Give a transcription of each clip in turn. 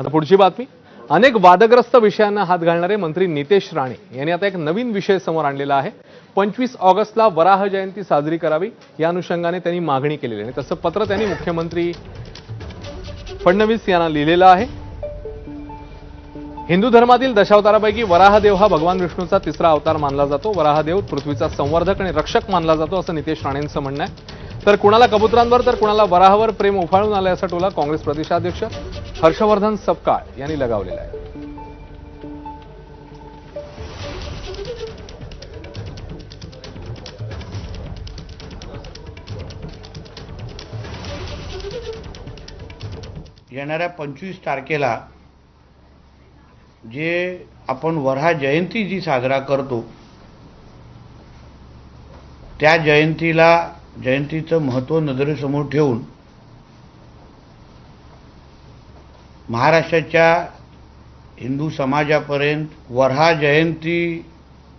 आता पुढची बातमी. अनेक वादग्रस्त विषयांना हात घालणारे मंत्री नितेश राणे यांनी आता एक नवीन विषय समोर आणलेला आहे. पंचवीस ऑगस्टला वराह जयंती साजरी करावी या अनुषंगाने त्यांनी मागणी केलेली आहे. आणि तसं पत्र त्यांनी मुख्यमंत्री फडणवीस यांना लिहिलेलं आहे. हिंदू धर्मातील दशावतारापैकी वराहदेव हा भगवान विष्णूचा तिसरा अवतार मानला जातो. वराहदेव पृथ्वीचा संवर्धक आणि रक्षक मानला जातो असं नितेश राणेंचं म्हणणं आहे. तर कुणाला कबुतरांवर तर कुणाला वराहावर प्रेम उफाळून आलं असा टोला काँग्रेस प्रदेशाध्यक्ष हर्षवर्धन सपकाळ यांनी लगावलेला आहे. येणाऱ्या पंचवीस तारखेला जे आपण वरहा जयंती जी साजरा करतो त्या जयंतीला जयंतीचं महत्त्व नजरेसमोर ठेवून महाराष्ट्राच्या हिंदू समाजापर्यंत वऱ्हा जयंती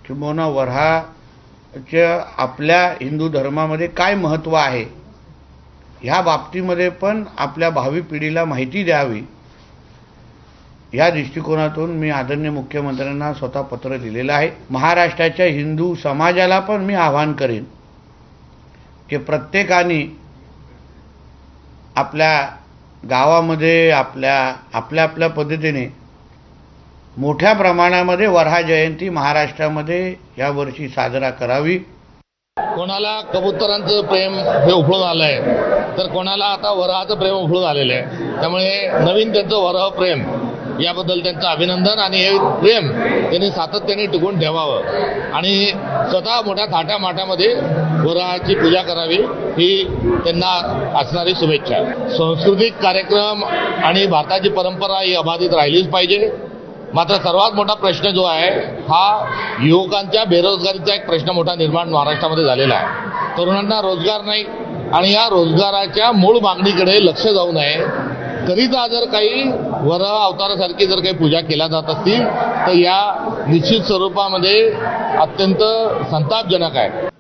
किंबहुना वऱ्हाच्या आपल्या हिंदू धर्मामध्ये काय महत्त्व आहे ह्या बाबतीमध्ये पण आपल्या भावी पिढीला माहिती द्यावी. या दृष्टिकोनातून मी आदरणीय मुख्यमंत्र्यांना स्वतः पत्र लिहिलेलं आहे. महाराष्ट्राच्या हिंदू समाजाला पण मी आवाहन करेन की प्रत्येकाने आपल्या गावामध्ये आपल्या आपल्या आपल्या पद्धतीने मोठ्या प्रमाणामध्ये वऱ्हा जयंती महाराष्ट्रामध्ये यावर्षी साजरा करावी. कोणाला कबुतरांचं प्रेम हे उफळून आहे तर कोणाला आता वराहाचं प्रेम उफळून आलेलं आहे त्यामुळे नवीन त्यांचं वराह प्रेम याबद्दल त्यांचं अभिनंदन आणि हे प्रेम त्यांनी सातत्याने टिकून ठेवावं. आणि स्वतः मोठ्या थाट्या माठामध्ये वराहाची पूजा करावी ही त्यांना असणारी शुभेच्छा. सांस्कृतिक कार्यक्रम आणि भारताची परंपरा ही अबाधित राहिलीच पाहिजे. मात्र सर्वात मोठा प्रश्न जो आहे हा युवकांच्या बेरोजगारीचा एक प्रश्न मोठा निर्माण महाराष्ट्रामध्ये झालेला आहे. तरुणांना रोजगार नाही आणि या रोजगाराच्या मूळ मागणीकडे लक्ष जाऊ नये. करिता जर काही वर अवतारासारखी जर काही पूजा केल्या जात असतील तर या निश्चित स्वरूपामध्ये अत्यंत संतापजनक आहे.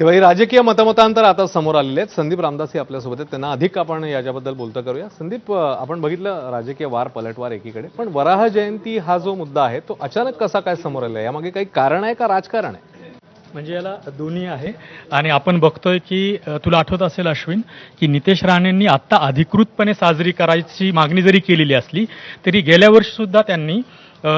तेव्हा ही राजकीय मतमतांतर आता समोर आलेले आहेत. संदीप रामदासी आपल्यासोबत आहेत. त्यांना अधिक आपण याच्याबद्दल बोलतं करूया. संदीप आपण बघितलं राजकीय वार पलटवार एकीकडे. पण वराह जयंती हा जो मुद्दा आहे तो अचानक कसा काय समोर आला यामागे काही कारण आहे का राजकारण आहे? म्हणजे याला दोन्ही आहे. आणि आपण बघतोय की तुला आठवत असेल अश्विन की नितेश राणेंनी आत्ता अधिकृतपणे साजरी करायची मागणी जरी केलेली असली तरी गेल्या वर्षीसुद्धा त्यांनी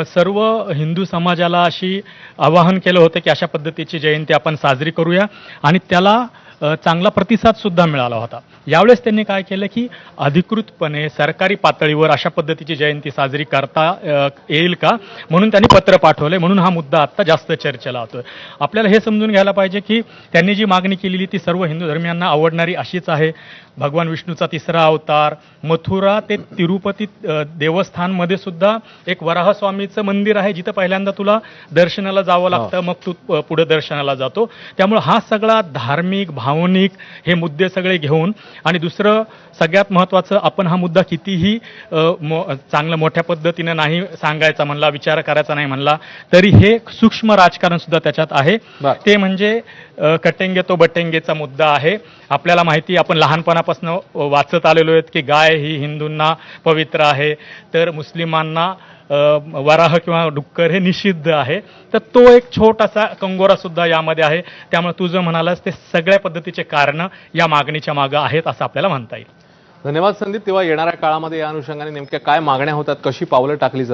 सर्व हिंदू समाजाला अशी आवाहन केलं होतं की अशा पद्धतीची जयंती आपण साजरी करूया. आणि त्याला चांगला प्रतिसाद सुद्धा मिळाला होता. यावेळेस त्यांनी काय केलं की अधिकृतपणे सरकारी पातळीवर अशा पद्धतीची जयंती साजरी करता येईल का? म्हणून त्यांनी पत्र पाठवलंय म्हणून हा मुद्दा आत्ता जास्त चर्चेला होतोय. आपल्याला हे समजून घ्यायला पाहिजे की त्यांनी जी मागणी केलेली ती सर्व हिंदू धर्मियांना आवडणारी अशीच आहे. भगवान विष्णूचा तिसरा अवतार मथुरा ते तिरुपती देवस्थानमध्ये सुद्धा एक वराहस्वामीचं मंदिर आहे जिथं पहिल्यांदा तुला दर्शनाला जावं लागतं मग तू पुढे दर्शनाला जातो. त्यामुळे हा सगळा धार्मिक भावनिक हे मुद्दे सगळे घेऊन. आणि दुसरं सगळ्यात महत्त्वाचं आपण हा मुद्दा कितीही मो चांगलं मोठ्या पद्धतीनं नाही सांगायचा म्हणला विचार करायचा नाही म्हणला तरी हे सूक्ष्म राजकारण सुद्धा त्याच्यात आहे. ते म्हणजे कटेंगे तो बटेंगेचा मुद्दा आहे. आपल्याला माहिती आपण लहानपणापासून वाचत आलेलो आहेत की गाय ही हिंदूंना पवित्र आहे. तर मुस्लिमांना वराह किंवा डुक्कर हे निषिद्ध आहे. तर तो एक छोटासा कंगोरा सुद्धा यामध्ये आहे. त्यामुळे तू जर म्हणालास ते सगळ्या पद्धतीचे कारण या मागणीच्या मागं आहेत असं आपल्याला म्हणता येईल. धन्यवाद संदीप. तेव्हा येणाऱ्या काळामध्ये या अनुषंगाने नेमक्या काय मागण्या होतात कशी पावलं टाकली जातात?